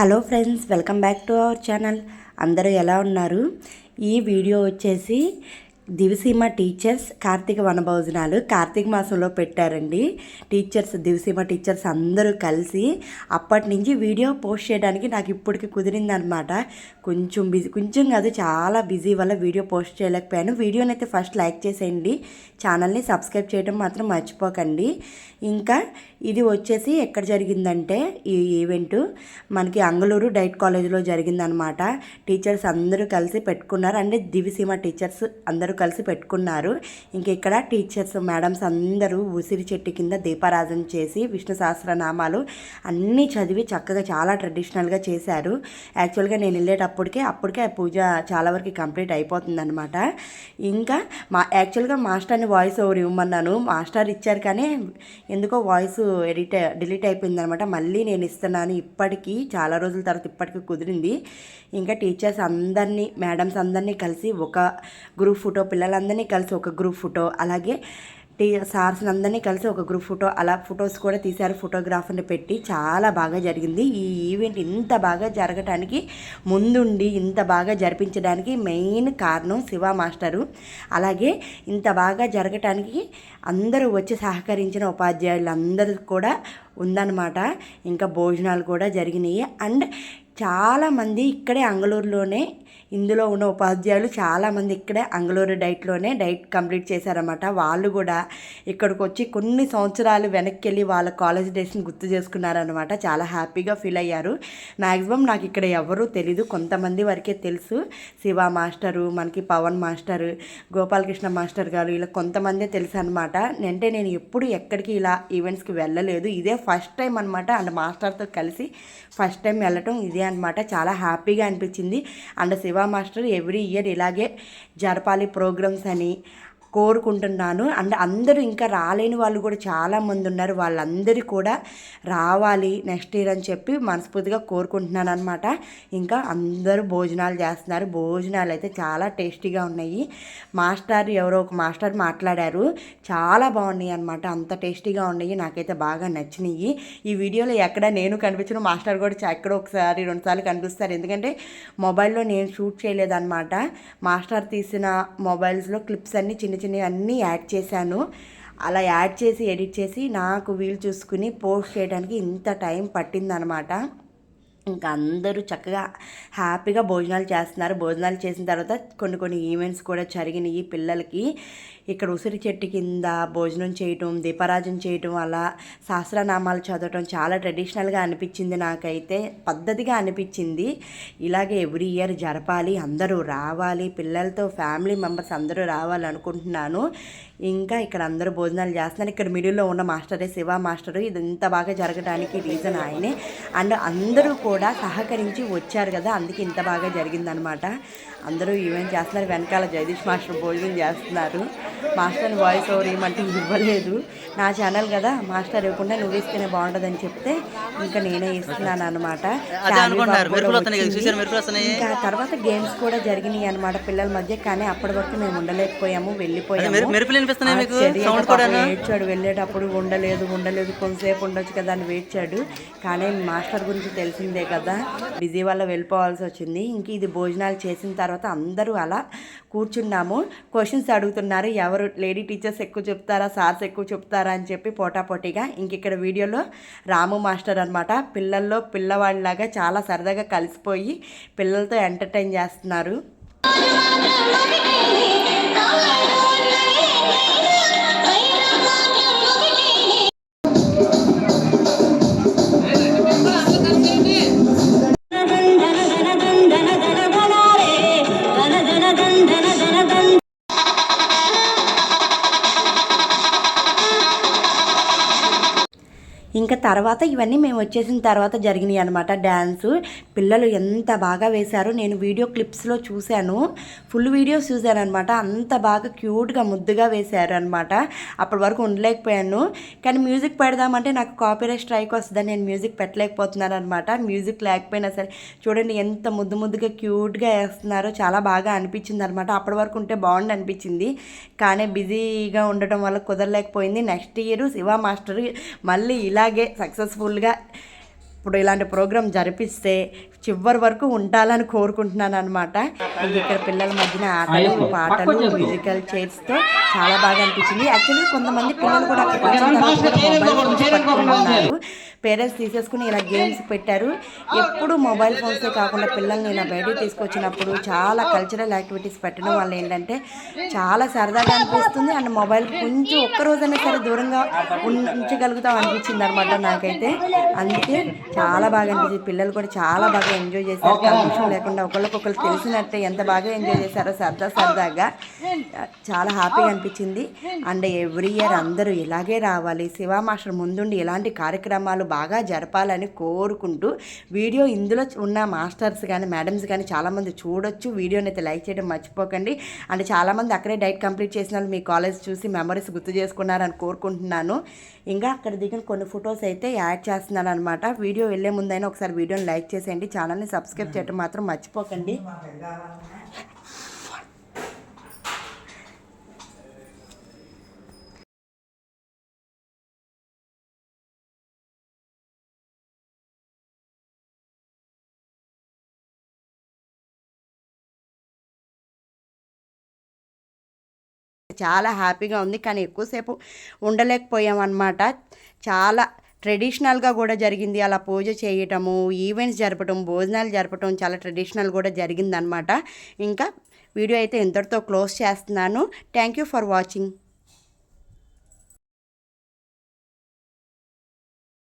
Hello friends welcome back to our channel. అందరూ ఎలా ఉన్నారు? ఈ వీడియో వచ్చేసి దివిసీమ టీచర్స్ కార్తీక వనభోజనాలు. కార్తీక మాసంలో పెట్టారండి. టీచర్స్ దివిసీమ టీచర్స్ అందరూ కలిసి అప్పటి నుంచి వీడియో పోస్ట్ చేయడానికి నాకు ఇప్పటికి కుదిరిందనమాట కొంచెం బిజీ కొంచెం కాదు చాలా బిజీ వల్ల వీడియో పోస్ట్ చేయలేకపోయాను. వీడియోని అయితే ఫస్ట్ లైక్ చేసేయండి. ఛానల్ని సబ్స్క్రైబ్ చేయడం మాత్రం మర్చిపోకండి. ఇంకా ఇది వచ్చేసి ఎక్కడ జరిగిందంటే ఈ ఈవెంట్ మనకి అంగళూరు డైట్ కాలేజీలో జరిగిందనమాట టీచర్స్ అందరూ కలిసి పెట్టుకున్నారు. అంటే దివిసీమ టీచర్స్ అందరూ కలిసి పెట్టుకున్నారు. ఇంక ఇక్కడ టీచర్స్ మేడమ్స్ అందరూ ఉసిరి చెట్టు కింద దీపారాధన చేసి విష్ణు సహస్రనామాలు అన్నీ చదివి చక్కగా చాలా ట్రెడిషనల్గా చేశారు. యాక్చువల్గా నేను వెళ్ళేటప్పటికే అప్పటికే ఆ పూజ చాలా వరకు కంప్లీట్ అయిపోతుందన్నమాట. ఇంకా మా యాక్చువల్గా మాస్టర్ని వాయిస్ ఓవర్ ఇవ్వమన్నాను. మాస్టర్ ఇచ్చారు కానీ ఎందుకో వాయిస్ ఎడిట్ డిలీట్ అయిపోయిందనమాట మళ్ళీ నేను ఇస్తున్నాను. ఇప్పటికీ చాలా రోజుల తర్వాత ఇప్పటికీ కుదిరింది. ఇంకా టీచర్స్ అందరినీ మేడమ్స్ అందరినీ కలిసి ఒక గ్రూప్ ఫోటో పిల్లలందరినీ కలిసి ఒక గ్రూప్ ఫోటో అలాగే టీ సార్స్ అందరినీ కలిసి ఒక గ్రూప్ ఫోటో అలా ఫొటోస్ కూడా తీశారు. ఫోటోగ్రాఫర్ని పెట్టి చాలా బాగా జరిగింది. ఈ ఈవెంట్ ఇంత బాగా జరగటానికి ముందుండి ఇంత బాగా జరిపించడానికి మెయిన్ కారణం శివ మాస్టరు. అలాగే ఇంత బాగా జరగటానికి అందరూ వచ్చి సహకరించిన ఉపాధ్యాయులు అందరూ కూడా ఉందన్నమాట. ఇంకా భోజనాలు కూడా జరిగినాయి. అండ్ చాలామంది ఇక్కడే అంగళూరులోనే ఇందులో ఉన్న ఉపాధ్యాయులు చాలామంది ఇక్కడే అంగళూరు డైట్లోనే డైట్ కంప్లీట్ చేశారన్నమాట. వాళ్ళు కూడా ఇక్కడికి వచ్చి కొన్ని సంవత్సరాలు వెనక్కి వెళ్ళి వాళ్ళ కాలేజ్ డేస్ని గుర్తు చేసుకున్నారనమాట చాలా హ్యాపీగా ఫీల్ అయ్యారు. మ్యాక్సిమం నాకు ఇక్కడ ఎవరూ తెలీదు. కొంతమంది వరకే తెలుసు. శివ మాస్టరు మనకి పవన్ మాస్టరు గోపాలకృష్ణ మాస్టర్ గారు ఇలా కొంతమందే తెలుసు అనమాట అంటే నేను ఎప్పుడు ఎక్కడికి ఇలా ఈవెంట్స్కి వెళ్ళలేదు. ఇదే ఫస్ట్ టైం అనమాట అండ్ మాస్టర్తో కలిసి ఫస్ట్ టైం వెళ్ళటం. ఇదే అనమాట చాలా హ్యాపీగా అనిపించింది. And Shiva master every year ఇలాగే జరపాలి ప్రోగ్రామ్స్ అని కోరుకుంటున్నాను. అండ్ అందరూ ఇంకా రాలేని వాళ్ళు కూడా చాలామంది ఉన్నారు. వాళ్ళందరూ కూడా రావాలి నెక్స్ట్ ఇయర్ అని చెప్పి మనస్ఫూర్తిగా కోరుకుంటున్నాను అనమాట ఇంకా అందరూ భోజనాలు చేస్తున్నారు. భోజనాలు అయితే చాలా టేస్టీగా ఉన్నాయి. మాస్టర్ ఎవరో ఒక మాస్టర్ మాట్లాడారు. చాలా బాగున్నాయి అనమాట అంత టేస్టీగా ఉన్నాయి. నాకైతే బాగా నచ్చినాయి. ఈ వీడియోలో ఎక్కడ నేను కనిపించిన మాస్టర్ కూడా ఎక్కడో ఒకసారి రెండుసార్లు కనిపిస్తారు. ఎందుకంటే మొబైల్లో నేను షూట్ చేయలేదన్నమాట. మాస్టర్ తీసిన మొబైల్స్లో క్లిప్స్ అన్నీ చిన్న సంబంధించినవి అన్నీ యాడ్ చేశాను. అలా యాడ్ చేసి ఎడిట్ చేసి నాకు వీలు చూసుకుని పోస్ట్ చేయడానికి ఇంత టైం పట్టిందనమాట. ఇంకా అందరూ చక్కగా హ్యాపీగా భోజనాలు చేస్తున్నారు. భోజనాలు చేసిన తర్వాత కొన్ని కొన్ని ఈవెంట్స్ కూడా జరిగినాయి పిల్లలకి. ఇక్కడ ఉసిరి చెట్టు కింద భోజనం చేయటం దీపారాజన చేయటం అలా సహస్రనామాలు చదవటం చాలా ట్రెడిషనల్గా అనిపించింది నాకైతే. పద్ధతిగా అనిపించింది. ఇలాగే ఎవ్రీ ఇయర్ జరపాలి అందరూ రావాలి పిల్లలతో ఫ్యామిలీ మెంబర్స్ అందరూ రావాలనుకుంటున్నాను. ఇంకా ఇక్కడ అందరూ భోజనాలు చేస్తున్నారు. ఇక్కడ మిడిల్లో ఉన్న మాస్టరే శివ మాస్టరు. ఇది ఇంత బాగా జరగడానికి రీజన్ ఆయనే. అండ్ అందరూ కూడా సహకరించి వచ్చారు కదా అందుకే ఇంత బాగా జరిగిందనమాట. అందరూ ఈవెంట్ చేస్తున్నారు? వెనకాల జగదీష్ మాస్టర్ భోజనం చేస్తున్నారు. మాస్టర్ వాయిస్ ఓవర్ ఏమంటే ఇవ్వలేదు. నా ఛానల్ కదా మాస్టర్ ఇవ్వకుండా నువ్వు ఇస్తేనే బాగుంటుందని చెప్తే ఇంకా నేనే ఇస్తున్నాను అనమాట ఇంకా తర్వాత గేమ్స్ కూడా జరిగినాయి అనమాట పిల్లల మధ్య కానీ అప్పటి వరకు మేము ఉండలేకపోయాము వెళ్ళిపోయాము. ఏడ్చాడు వెళ్ళేటప్పుడు ఉండలేదు ఉండలేదు కొంతసేపు ఉండొచ్చు కదా అని వేడ్చాడు కానీ మాస్టర్ గురించి తెలిసిందే కదా బిజీ వల్ల వెళ్ళిపోవాల్సి వచ్చింది. ఇంక ఇది భోజనాలు చేసిన తర్వాత అందరూ అలా కూర్చున్నాము. క్వశ్చన్స్ అడుగుతున్నారు ఎవరు ఎవరు లేడీ టీచర్స్ ఎక్కువ చెప్తారా సార్స్ ఎక్కువ చెప్తారా అని చెప్పి పోటాపోటీగా ఇంక ఇక్కడ వీడియోలో రాము మాస్టర్ అనమాట పిల్లల్లో పిల్లవాడిలాగా చాలా సరదాగా కలిసిపోయి పిల్లలతో ఎంటర్టైన్ చేస్తున్నారు. ఇంకా తర్వాత ఇవన్నీ మేము వచ్చేసిన తర్వాత జరిగినాయి అనమాట డ్యాన్సు పిల్లలు ఎంత బాగా వేశారో. నేను వీడియో క్లిప్స్లో చూశాను. ఫుల్ వీడియోస్ చూశాను అనమాట అంత బాగా క్యూట్గా ముద్దుగా వేశారు అనమాట అప్పటి వరకు ఉండలేకపోయాను. కానీ మ్యూజిక్ పెడదామంటే నాకు కాపీరైట్ స్ట్రైక్ వస్తుందని నేను మ్యూజిక్ పెట్టలేకపోతున్నాను అనమాట మ్యూజిక్ లేకపోయినా సరే చూడండి ఎంత ముద్దు ముద్దుగా క్యూట్గా వేస్తున్నారో చాలా బాగా అనిపించింది అనమాట అప్పటి వరకు ఉంటే బాగుండి అనిపించింది. కానీ బిజీగా ఉండటం వల్ల కుదరలేకపోయింది. నెక్స్ట్ ఇయర్ శివ మాస్టర్ మళ్ళీ ఇలా ఇలాగే సక్సెస్ఫుల్గా ఇప్పుడు ఇలాంటి ప్రోగ్రామ్ జరిపిస్తే చివరి వరకు ఉండాలని కోరుకుంటున్నాను అనమాట ఇక్కడ పిల్లల మధ్యన ఆటలు పాటలు మ్యూజికల్ చైర్స్తో చాలా బాగా అనిపించింది. యాక్చువల్లీ కొంతమంది పిల్లలు కూడా పేరెంట్స్ తీసేసుకుని ఇలా గేమ్స్ పెట్టారు. ఎప్పుడు మొబైల్ ఫోన్సే కాకుండా పిల్లల్ని ఇలా బయటకు తీసుకొచ్చినప్పుడు చాలా కల్చరల్ యాక్టివిటీస్ పెట్టడం వల్ల ఏంటంటే చాలా సరదాగా అనిపిస్తుంది. అండ్ మొబైల్ కొంచెం ఒక్క రోజైనా సరే దూరంగా ఉంచగలుగుతాం అనిపించింది అనమాట నాకైతే. అందుకే చాలా బాగా అనిపించింది. పిల్లలు కూడా చాలా బాగా ఎంజాయ్ చేశారు. కన్ఫ్యూషన్ లేకుండా ఒకరికొకరు తెలిసినట్టే ఎంత బాగా ఎంజాయ్ చేశారో సరదా సరదాగా చాలా హ్యాపీగా అనిపించింది. అండ్ ఎవ్రీ ఇయర్ అందరూ ఇలాగే రావాలి. శివ మాస్టర్ ముందుండి ఇలాంటి కార్యక్రమాలు బాగా జరపాలని కోరుకుంటూ వీడియో ఇందులో ఉన్న మాస్టర్స్ కానీ మేడమ్స్ కానీ చాలామంది చూడొచ్చు. వీడియోని అయితే లైక్ చేయడం మర్చిపోకండి. అంటే చాలామంది అక్కడే డైట్ కంప్లీట్ చేసిన వాళ్ళు మీ కాలేజ్ చూసి మెమరీస్ గుర్తు చేసుకున్నారని కోరుకుంటున్నాను. ఇంకా అక్కడ దిగిన కొన్ని ఫొటోస్ అయితే యాడ్ చేస్తున్నాను అనమాట వీడియో వెళ్ళే ముందైనా ఒకసారి వీడియోని లైక్ చేసేయండి. ఛానల్ని సబ్స్క్రైబ్ చేయడం మాత్రం మర్చిపోకండి. చాలా హ్యాపీగా ఉంది. కానీ ఎక్కువసేపు ఉండలేకపోయామన్నమాట. చాలా ట్రెడిషనల్గా కూడా జరిగింది. అలా పూజ చేయటము ఈవెంట్స్ జరపటం భోజనాలు జరపటం చాలా ట్రెడిషనల్ కూడా జరిగిందనమాట ఇంకా వీడియో అయితే ఇంతటితో క్లోజ్ చేస్తున్నాను. Thank you for watching.